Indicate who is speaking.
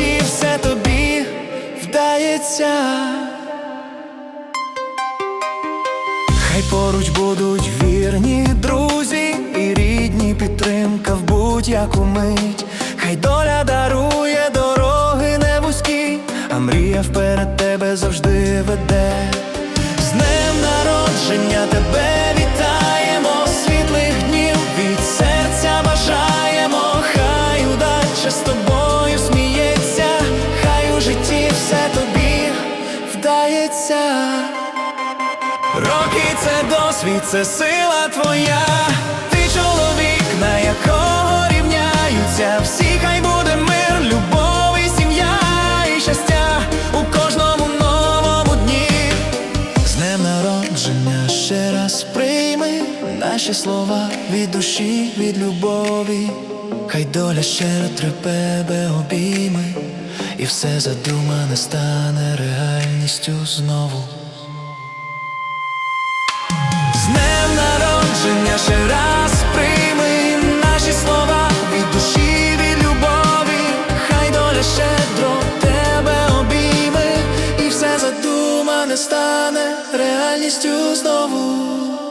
Speaker 1: житті все тобі вдається, хай поруч будуть вірні друзі і рідні підтримка в будь-яку мить, хай доля дарує дороги не вузькі, а мрія вперед тебе завжди веде. Вдається. Роки це досвід, це сила твоя. Ти чоловік, на якого рівняються всі, хай буде мир, любов і сім'я, і щастя у кожному новому дні. З днем народження ще раз прийми наші слова від душі, від любові. Хай доля щиро тебе обійме, і все задумане стане реальністю знову. З днем народження ще раз прийми наші слова від душі, від любові, хай доля щедро тебе обійме, і все задумане стане реальністю знову.